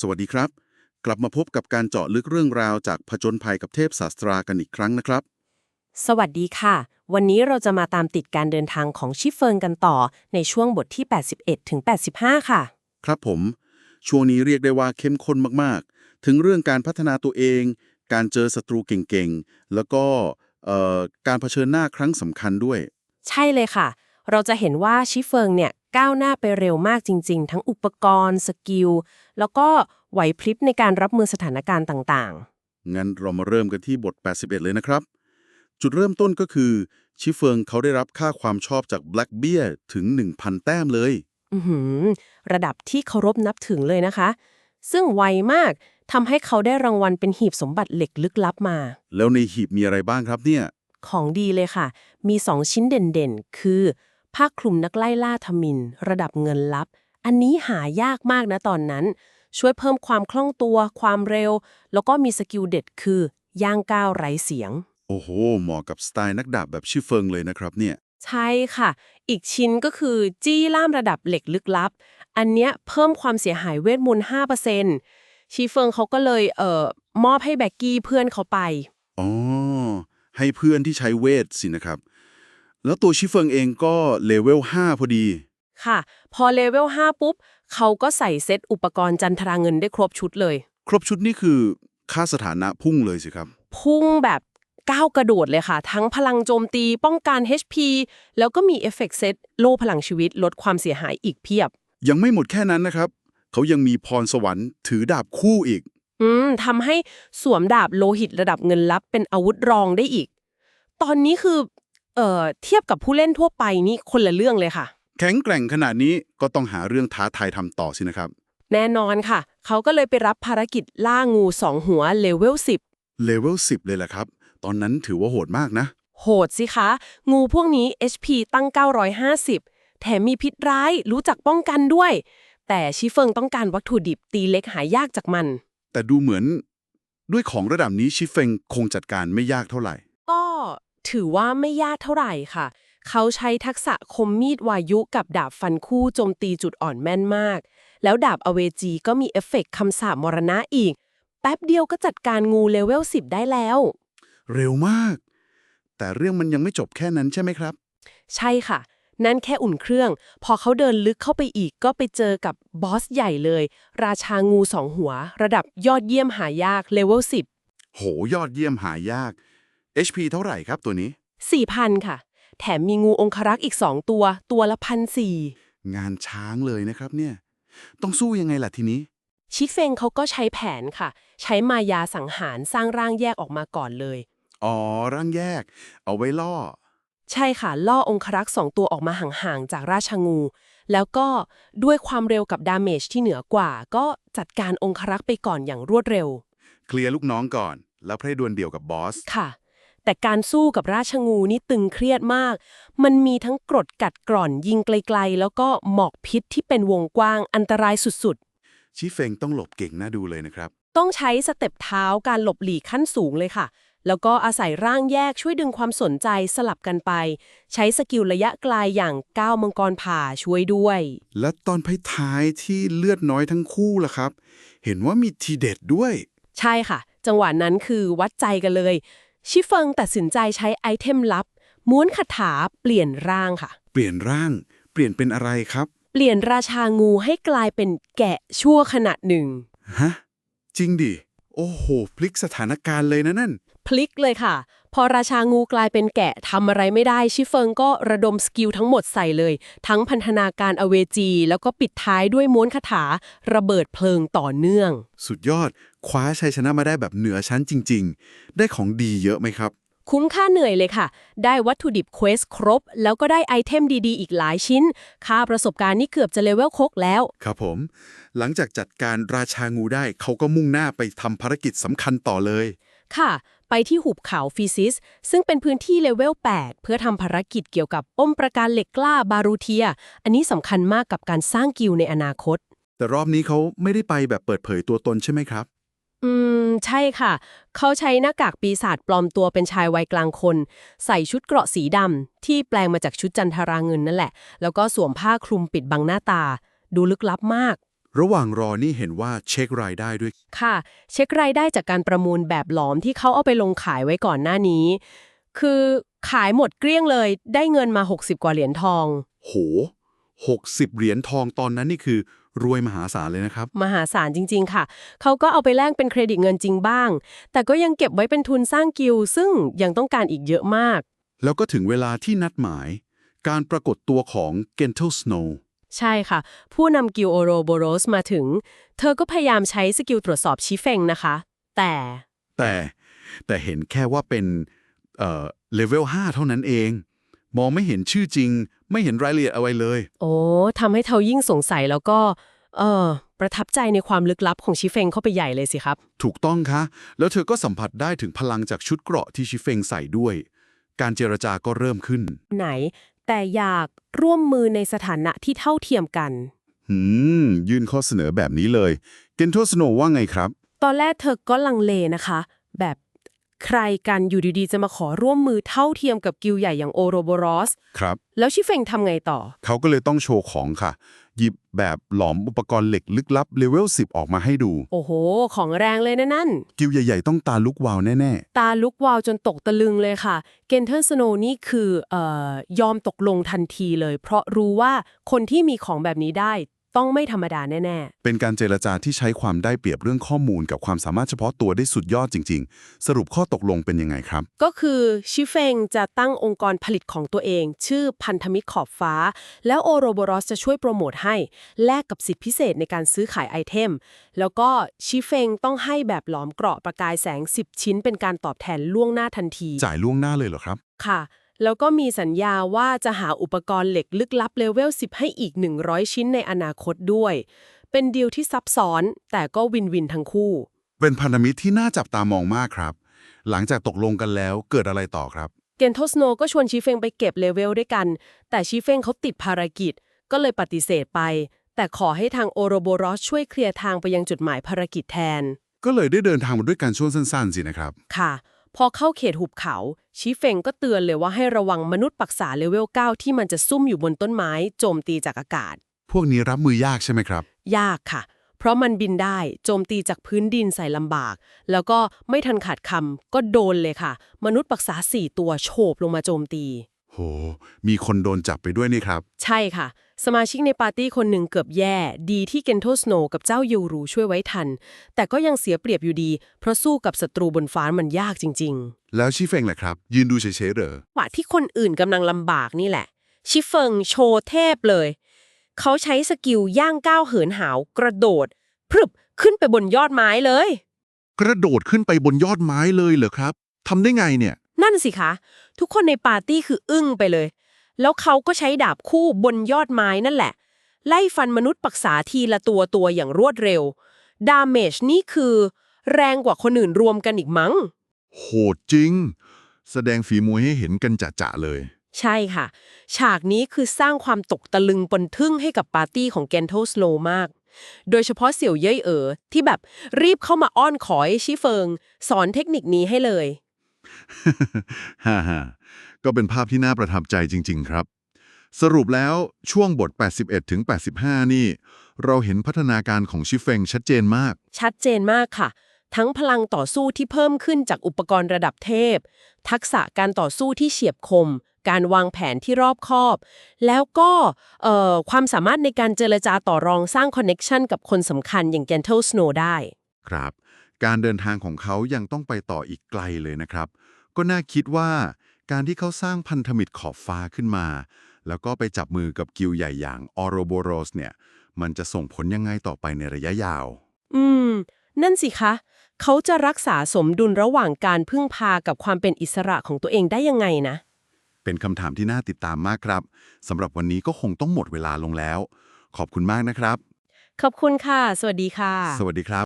สวัสดีครับ กลับมาพบกับการเจาะลึกเรื่องราวจากผจญภัยกับเทพศาสตรากันอีกครั้งนะครับ สวัสดีค่ะ วันนี้เราจะมาตามติดการเดินทางของชิฟเฟิงกันต่อ ในช่วงบทที่ 81ถึง85 ค่ะ ครับผม ช่วงนี้เรียกได้ว่าเข้มข้นมากๆ ถึงเรื่องการพัฒนาตัวเอง การเจอศัตรูเก่งๆ แล้วก็เอ่อการเผชิญหน้าครั้งสำคัญด้วย ใช่เลยค่ะ เราจะเห็นว่าชิฟเฟิงเนี่ยก้าวหน้าไปเร็วมากจริง ๆ ทั้งอุปกรณ์ สกิล แล้วก็ไหวพริบในการรับมือสถานการณ์ต่างงั้นเรามาเริ่มกันที่บท 81 เลยนะครับ จุดเริ่มต้นก็คือ ชิเฟิงเขาได้รับค่าความชอบจาก Black Bear ถึง 1,000 แต้มเลยๆอือหือระดับที่เคารพนับถึงเลยนะคะ ซึ่งไวมากทำให้เขาได้รางวัลเป็นหีบสมบัติเหล็กลึกลับมา แล้วในหีบมีอะไรบ้างครับเนี่ย ของดีเลยค่ะ มีสองชิ้นเด่นๆ คือ ผ้าคลุมนักไล่ล่าทมิน ระดับเงินลับ อันนี้หายากมากนะตอนนั้น ช่วยเพิ่มความคล่องตัว ความเร็ว แล้วก็มีสกิลเด็ดคือย่างก้าวไร้เสียง โอ้โห เหมาะกับสไตล์นักดาบแบบชิเฟิงเลยนะครับเนี่ย ใช่ค่ะ อีกชิ้นก็คือจี้ล่ามระดับเหล็กลึกลับ อันเนี้ยเพิ่มความเสียหายเวทมนต์5%ชีเฟิงเขาก็เลยเอ่อมอบให้แบ็กกี้เพื่อนเขาไป อ๋อ ให้เพื่อนที่ใช้เวทสินะครับ แล้วตัวชิเฟิงเองก็เลเวล5พอดี ค่ะ พอเลเวล5ปุ๊บ เขาก็ใส่เซตอุปกรณ์จันทราเงินได้ครบชุดเลย ครบชุดนี่คือค่าสถานะพุ่งเลยสิครับ พุ่งแบบก้าวกระโดดเลยค่ะ ทั้งพลังโจมตีป้องกัน HP แล้วก็มีเอฟเฟกต์เซตโล่พลังชีวิตลดความเสียหายอีกเพียบ ยังไม่หมดแค่นั้นนะครับ เขายังมีพรสวรรค์ถือดาบคู่อีก อืมทำให้สวมดาบโลหิตระดับเงินลับเป็นอาวุธรองได้อีก ตอนนี้คือ เอ่อ เทียบกับผู้เล่นทั่วไปนี่คนละเรื่องเลยค่ะ แข็งแกร่งขนาดนี้ก็ต้องหาเรื่องท้าทายทำต่อสินะครับ แน่นอนค่ะ เขาก็เลยไปรับภารกิจล่างูสองหัวเลเวล10เลเวล10 เลยแหละครับ ตอนนั้นถือว่าโหดมากนะ โหดสิคะ งูพวกนี้ HP ตั้ง 950 แถมมีพิษร้ายรู้จักป้องกันด้วย แต่ชิเฟิงต้องการวัตถุดิบตีเล็กหายากจากมัน แต่ดูเหมือนด้วยของระดับนี้ชิเฟงคงจัดการไม่ยากเท่าไหร่ ก็ถือว่าไม่ยากเท่าไหร่ค่ะ เขาใช้ทักษะคมมีดวายุกับดาบฟันคู่โจมตีจุดอ่อนแม่นมาก แล้วดาบอเวจีก็มีเอฟเฟกต์คำสาปมรณะอีก แป๊บเดียวก็จัดการงูเลเวล10 ได้แล้ว เร็วมาก แต่เรื่องมันยังไม่จบแค่นั้นใช่ไหมครับ ใช่ค่ะ นั่นแค่อุ่นเครื่อง พอเขาเดินลึกเข้าไปอีกก็ไปเจอกับบอสใหญ่เลย ราชางูสองหัว ระดับยอดเยี่ยมหายากเลเวล10โหยอดเยี่ยมหายาก HP เท่าไหร่ครับตัวนี้4,000ค่ะ แถมมีงูองครักษ์อีก2ตัว ตัวละพันสี่งานช้างเลยนะครับเนี่ย ต้องสู้ยังไงล่ะทีนี้ ชิเฟงเขาก็ใช้แผนค่ะ ใช้มายาสังหารสร้างร่างแยกออกมาก่อนเลย อ๋อ ร่างแยก เอาไว้ล่อ ใช่ค่ะ ล่อองครักษ์สองตัวออกมาห่างๆจากราชงู แล้วก็ด้วยความเร็วกับดาเมจที่เหนือกว่า ก็จัดการองครักษ์ไปก่อนอย่างรวดเร็ว เคลียร์ลูกน้องก่อน แล้วให้ดวลเดี่ยวกับบอส ค่ะ แต่การสู้กับราชงูนี่ตึงเครียดมาก มันมีทั้งกรดกัดกร่อนยิงไกลๆ แล้วก็หมอกพิษที่เป็นวงกว้างอันตรายสุดชิเฟงต้องหลบเก่งน่าดูเลยนะครับๆต้องใช้สเต็ปเท้าการหลบหลีกขั้นสูงเลยค่ะ แล้วก็อาศัยร่างแยกช่วยดึงความสนใจสลับกันไป ใช้สกิลระยะไกลอย่างก้าวมังกรผ่าช่วยด้วย และตอนท้ายๆที่เลือดน้อยทั้งคู่ล่ะครับ เห็นว่ามีทีเด็ดด้วย ใช่ค่ะ จังหวะนั้นคือวัดใจกันเลย ชิเฟิงตัดสินใจใช้ไอเทมลับ ม้วนคาถาเปลี่ยนร่างค่ะ เปลี่ยนร่าง เปลี่ยนเป็นอะไรครับ เปลี่ยนราชางูให้กลายเป็นแกะชั่วขณะหนึ่ง ฮะ จริงดิ โอ้โห พลิกสถานการณ์เลยนะนั่น พลิกเลยค่ะ พอราชางูกลายเป็นแกะทำอะไรไม่ได้ ชิเฟิงก็ระดมสกิลทั้งหมดใส่เลย ทั้งพันธนาการอเวจี แล้วก็ปิดท้ายด้วยม้วนคาถา ระเบิดเพลิงต่อเนื่อง สุดยอด คว้าชัยชนะมาได้แบบเหนือชั้นจริง ๆ ได้ของดีเยอะไหมครับ คุ้มค่าเหนื่อยเลยค่ะ ได้วัตถุดิบเควสครบ แล้วก็ได้ไอเทมดีๆ อีกหลายชิ้น ค่าประสบการณ์นี่เกือบจะเลเวลคกแล้ว ครับผม หลังจากจัดการราชางูได้เขาก็มุ่งหน้าไปทำภารกิจสำคัญต่อเลย ค่ะ ไปที่หุบเขาฟิซิส ซึ่งเป็นพื้นที่เลเวล 8 เพื่อทำภารกิจเกี่ยวกับป้มประการเหล็กกล้าบารูเทีย อันนี้สำคัญมากกับการสร้างกิลด์ในอนาคต แต่รอบนี้เขาไม่ได้ไปแบบเปิดเผยตัวตนใช่ไหมครับ อืม ใช่ค่ะ เขาใช้หน้ากากปีศาจปลอมตัวเป็นชายวัยกลางคน ใส่ชุดเกราะสีดำที่แปลงมาจากชุดจันทราเงินนั่นแหละ แล้วก็สวมผ้าคลุมปิดบังหน้าตา ดูลึกลับมาก ระหว่างรอนี่เห็นว่าเช็ครายได้ด้วย ค่ะ เช็ครายได้จากการประมูลแบบหลอมที่เขาเอาไปลงขายไว้ก่อนหน้านี้ คือขายหมดเกลี้ยงเลย ได้เงินมา 60 กว่าเหรียญทอง โห 60 เหรียญทองตอนนั้นนี่คือ รวยมหาศาลเลยนะครับ มหาศาลจริง ๆ ค่ะ เขาก็เอาไปแลกเป็นเครดิตเงินจริงบ้าง แต่ก็ยังเก็บไว้เป็นทุนสร้างกิลด์ซึ่งยังต้องการอีกเยอะมาก แล้วก็ถึงเวลาที่นัดหมาย การปรากฏตัวของ Gentle Snow ใช่ค่ะ ผู้นำกิลโอโรโบโรสมาถึง เธอก็พยายามใช้สกิลตรวจสอบชิเฟงนะคะ แต่ แต่แต่เห็นแค่ว่าเป็นเอ่อเลเวล5เท่านั้นเอง มองไม่เห็นชื่อจริง ไม่เห็นรายละเอียดอะไรเลย โอ้ทำให้เธอยิ่งสงสัยแล้วก็ เออประทับใจในความลึกลับของชิเฟงเข้าไปใหญ่เลยสิครับ ถูกต้องคะ แล้วเธอก็สัมผัสได้ถึงพลังจากชุดเกราะที่ชิเฟงใส่ด้วย การเจรจาก็เริ่มขึ้น ไหน แต่อยากร่วมมือในสถานะที่เท่าเทียมกัน หืม ยื่นข้อเสนอแบบนี้เลย เกนโทสโนว่าไงครับ ตอนแรกเธอก็ลังเลนะคะ แบบ ใครกันอยู่ดีๆ จะมาขอร่วมมือเท่าเทียมกับกิลด์ใหญ่อย่างโอโรโบรอส ครับ แล้วชิเฟงทำไงต่อ เขาก็เลยต้องโชว์ของค่ะ หยิบแบบหลอมอุปกรณ์เหล็กลึกลับเลเวล10 ออกมาให้ดู โอ้โห ของแรงเลยนะนั่น กิวใหญ่ๆ ต้องตาลุกวาวแน่ตาลุกวาวจนตกตะลึงเลยค่ะ เกนเทอร์สโนนี่คือเอ่อยอมตกลงทันทีเลย เพราะรู้ว่าคนที่มีของแบบนี้ได้ ต้องไม่ธรรมดาแน่ๆ เป็นการเจรจาที่ใช้ความได้เปรียบเรื่องข้อมูลกับความสามารถเฉพาะตัวได้สุดยอดจริง ๆ สรุปข้อตกลงเป็นยังไงครับๆก็คือชิเฟงจะตั้งองค์กรผลิตของตัวเอง ชื่อพันธมิตรขอบฟ้า แล้วโอโรโบรอสจะช่วยโปรโมทให้ แลกกับสิทธิพิเศษในการซื้อขายไอเทม แล้วก็ชิเฟงต้องให้แบบหลอมเกราะประกายแสง 10 ชิ้นเป็นการตอบแทนล่วงหน้าทันที จ่ายล่วงหน้าเลยเหรอครับ ค่ะ แล้วก็มีสัญญาว่าจะหาอุปกรณ์เหล็กลึกลับเลเวล 10 ให้อีก 100 ชิ้นในอนาคตด้วย เป็นดีลที่ซับซ้อน แต่ก็วินวินทั้งคู่ เป็นพันธมิตรที่น่าจับตามองมากครับ หลังจากตกลงกันแล้วเกิดอะไรต่อครับเกนโทสโนก็ชวนชีเฟงไปเก็บเลเวลด้วยกัน แต่ชีเฟงเขาติดภารกิจ ก็เลยปฏิเสธไป แต่ขอให้ทางโอโรโบรอสช่วยเคลียร์ทางไปยังจุดหมายภารกิจแทน ก็เลยได้เดินทางมาด้วยกันช่วงสั้นๆสินะครับ ค่ะ พอเข้าเขตหุบเขา ชีเฟงก็เตือนเลยว่าให้ระวังมนุษย์ปักษาเลเวล 9 ที่มันจะซุ่มอยู่บนต้นไม้โจมตีจากอากาศ พวกนี้รับมือยากใช่ไหมครับ ยากค่ะ เพราะมันบินได้โจมตีจากพื้นดินใส่ลำบาก แล้วก็ไม่ทันขาดคำก็โดนเลยค่ะ มนุษย์ปักษาสี่ตัวโฉบลงมาโจมตี โห มีคนโดนจับไปด้วยนี่ครับ ใช่ค่ะ สมาชิกในปาร์ตี้คนหนึ่งเกือบแย่ ดีที่เกนโทสโนกับเจ้ายูรูช่วยไว้ทัน แต่ก็ยังเสียเปรียบอยู่ดี เพราะสู้กับศัตรูบนฟ้ามันยากจริงแล้วชีเฟงแหละครับ ยืนดูเฉยๆเหรอๆว่าที่คนอื่นกำลังลำบากนี่แหละ ชิเฟิงโชว์เทพเลย เขาใช้สกิลย่างก้าวเหินหาวกระโดดพรึบขึ้นไปบนยอดไม้เลย กระโดดขึ้นไปบนยอดไม้เลยเหรอครับทำได้ไงเนี่ย นั่นสิคะ ทุกคนในปาร์ตี้คืออึ้งไปเลย แล้วเขาก็ใช้ดาบคู่บนยอดไม้นั่นแหละ ไล่ฟันมนุษย์ปักษาทีละตัวตัวอย่างรวดเร็ว ดาเมจนี่คือ แรงกว่าคนอื่นรวมกันอีกมั้ง โหดจริง แสดงฝีมือให้เห็นกันจะๆเลย ใช่ค่ะ ฉากนี้คือสร้างความตกตะลึงปนทึ่งให้กับปาร์ตี้ของแกนโทสโลมาก โดยเฉพาะเสี่ยวเย่ยเอ๋อที่แบบรีบเข้ามาอ้อนขอให้ชิเฟิง สอนเทคนิคนี้ให้เลย ฮ่าฮ่าก็เป็นภาพที่น่าประทับใจจริง ๆ ครับ สรุปแล้วช่วงบท 81ถึง85 นี่ เราเห็นพัฒนาการของชิเฟงชัดเจนมาก ชัดเจนมากค่ะ ทั้งพลังต่อสู้ที่เพิ่มขึ้นจากอุปกรณ์ระดับเทพ ทักษะการต่อสู้ที่เฉียบคม การวางแผนที่รอบคอบ แล้วก็เอ่อความสามารถในการเจรจาต่อรองสร้างคอนเน็ชันกับคนสำคัญอย่างแกนเทลสโนได้ ครับ การเดินทางของเขายังต้องไปต่ออีกไกลเลยนะครับ ก็น่าคิดว่าการที่เขาสร้างพันธมิตรขอบฟ้าขึ้นมา แล้วก็ไปจับมือกับกิลด์ใหญ่อย่างออโรโบโรสเนี่ย มันจะส่งผลยังไงต่อไปในระยะยาว อืม นั่นสิคะ เขาจะรักษาสมดุลระหว่างการพึ่งพากับความเป็นอิสระของตัวเองได้ยังไงนะ เป็นคำถามที่น่าติดตามมากครับสำหรับวันนี้ก็คงต้องหมดเวลาลงแล้ว ขอบคุณมากนะครับ ขอบคุณค่ะ สวัสดีค่ะ สวัสดีครับ